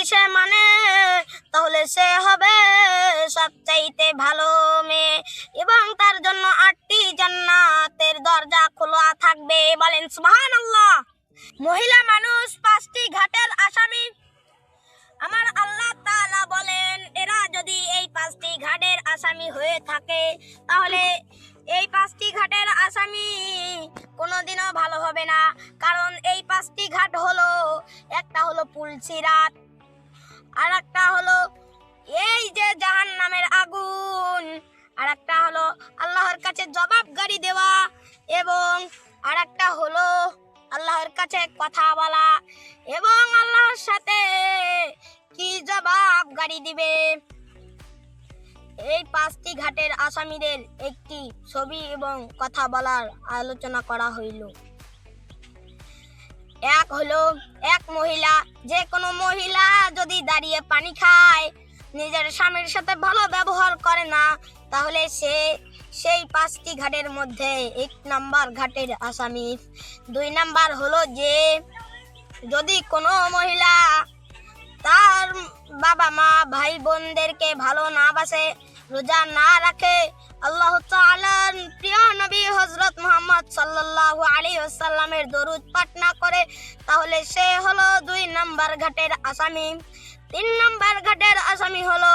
যদি সে মানে তাহলে সে হবে সবচাইতে ভালো মেয়ে। এবং তার জন্য আটটি জান্নাতের দরজা খোলা থাকবে বলেন সুবহানাল্লাহ। মহিলা মানুষ, পাঁচটি ঘাটের আসামি। আমার আল্লাহ তাআলা বলেন, এরা যদি এই পাঁচটি ঘাটের আসামি হয়ে থাকে, তাহলে এই পাঁচটি ঘাটের আসামি কোনোদিনও ভালো হবে না। কারণ এই পাঁচটি ঘাট হলো, একটা হলো পুলসিরাত আর একটা হলো এই যে জাহান নামের আগুন। আর একটা হলো আল্লাহর কাছে জবাবগারি দেওয়া এবং আর একটা হলো আল্লাহর কাছে কথা বলা এবং আল্লাহর সাথে কি জবাব গাড়ি দিবে। এই পাঁচটি ঘাটের আসামিদের একটি ছবি এবং কথা বলার আলোচনা করা হইল। এক হলো এক মহিলা যে কোনো মহিলা যদি দাঁড়িয়ে পানি খায়, নিজের স্বামীর সাথে ভালো ব্যবহার করে না, তাহলে সে সেই পাঁচটি ঘাটের মধ্যে এক নাম্বার ঘাটের আসামি দুই নাম্বার হলো যে, যদি কোনো মহিলা তার বাবা মা ভাই বোনদেরকে ভালো না বাসে, রোজা না রাখে, আল্লাহ প্রিয় নবী হযরত মুহাম্মদ সাল্লাল্লাহু আলী আসাল্লামের দরুদ পাঠ না করে, তাহলে সে হলো দুই নাম্বার ঘাটের আসামি। তিন নাম্বার ঘাটের আসামি হলো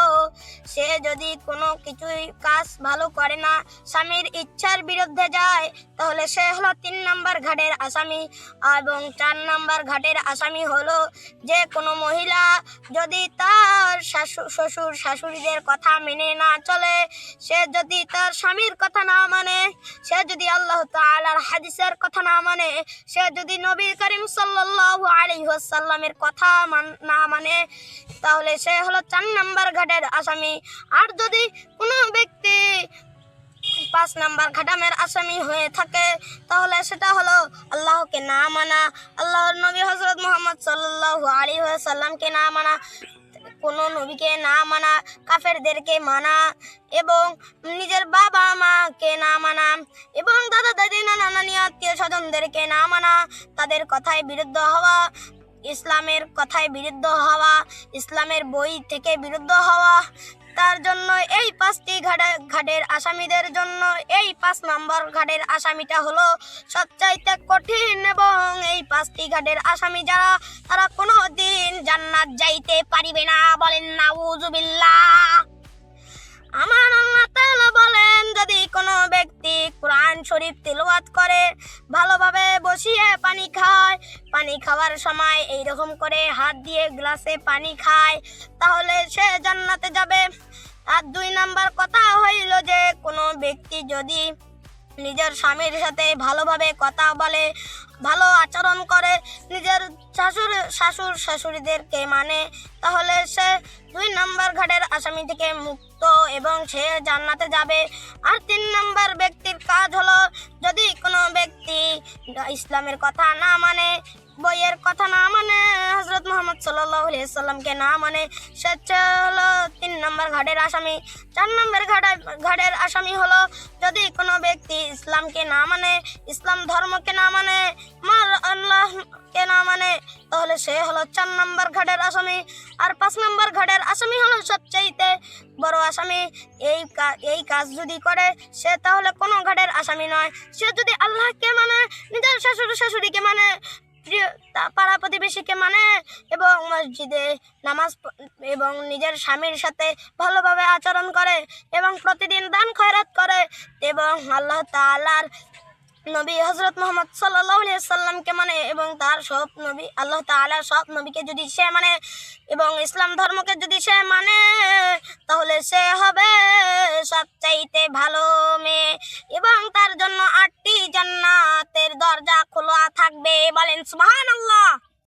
সে যদি কোনো কিছুই কাজ ভালো করে না, স্বামীর ইচ্ছার বিরুদ্ধে যায়, তাহলে সে হলো তিন নাম্বার ঘাটের আসামি। এবং চার নাম্বার ঘাটের আসামি হলো যে কোনো মহিলা যদি তার শ্বশুর, শাশুড়িদের কথা মেনে না চলে, সে যদি তার স্বামীর কথা না মানে সে যদি আল্লাহ তাআলার হাদিসের কথা না মানে সে যদি নবী করিম সাল্লাল্লাহু আলাইহি ওয়াসাল্লামের কথা না মানে তাহলে সে হলো চার নাম্বার ঘাটের আসামি। আর যদি কোনো ব্যক্তি পাঁচ নাম্বার ঘাটামের আসামি হয়ে থাকে, তাহলে সেটা হলো আল্লাহকে না মানা। আল্লাহর নবী হজরত মোহাম্মদ সাল্লাল্লাহু আলাইহি ওয়াসাল্লামকে না মানা, কোনো নবীকে না মানা, কাফেরদেরকে মানা, এবং নিজের বাবা মাকে না মানা, এবং দাদা দাদি, নানা নানি, আত্মীয় স্বজনদেরকে না মানা, তাদের কথায় বিরুদ্ধ হওয়া, ইসলামের কথায় বিরুদ্ধ হওয়া, ইসলামের বই থেকে বিরুদ্ধ হওয়া তার জন্য এই পাঁচটি ঘাটে, ঘাটের আসামিদের জন্য এই পাঁচ নম্বর ঘাটের আসামিটা হলো সবচাইতে কঠিন এবং এই পাঁচটি ঘাটের আসামি যারা, তারা কোনো দিন জান্নাত যাইতে পারিবে না। বলেন, নাউজুবিল্লাহ। আমার আল্লাহ তাআলা বলেন, যদি কোনো ব্যক্তি কোরআন শরীফ তিলাওয়াত করে, ভালোভাবে বসিয়ে পানি খায় পানি খাওয়ার সময় এই রকম করে হাত দিয়ে গ্লাসে পানি খায়, তাহলে সে জান্নাতে যাবে। আর দুই নাম্বার কথা হইল যে, কোনো ব্যক্তি যদি নিজের স্বামীর সাথে ভালোভাবে কথা বলে, ভালো আচরণ করে, নিজের শাশুর শাশুর শাশুড়িদেরকে মানে তাহলে সে দুই নম্বর ঘাটের আসামি থেকে মুক্ত এবং সে জান্নাতে যাবে। আর তিন নম্বর ব্যক্তির কাজ হলো, যদি কোনো ব্যক্তি ইসলামের কথা না মানে বইয়ের কথা না মানে হজরত মোহাম্মদ সাল্লামকে না মানে সে হচ্ছে হলো তিন নম্বর ঘাটের আসামি। চার নম্বর ঘাটের ঘাটের আসামি হলো, যদি কোনো ব্যক্তি ইসলামকে না মানে ইসলাম ধর্মকে না মানে মার আল্লাহকে না মানে তাহলে সে হলো চার নম্বর ঘাটের আসামি। আর পাঁচ নম্বর ঘাটের আসামি হলো সবচাইতে বড় আসামি। এই এই কাজ যদি করে, সে তাহলে কোনো ঘাটের আসামি নয়। সে যদি আল্লাহকে মানে নিজের শাশুড়ি শাশুড়িকে মানে প্রিয় পাড়া প্রতিবেশীকে মানে এবং মসজিদে নামাজ এবং নিজের স্বামীর সাথে ভালোভাবে আচরণ করে এবং প্রতিদিন দান খয়রাত করে এবং আল্লাহ তাআলার নবী হজরত মোহাম্মদ সাল্লাহ সাল্লামকে মানে এবং তার সব নবী, আল্লাহ তালা সব নবীকে যদি সে মানে এবং ইসলাম ধর্মকে যদি সে মানে তাহলে সে হবে সবচাইতে ভালো মেয়ে এবং তার জন্য আটটি জান্নাতের দরজা খোলা থাকবে। বলেন সুবহানাল্লাহ।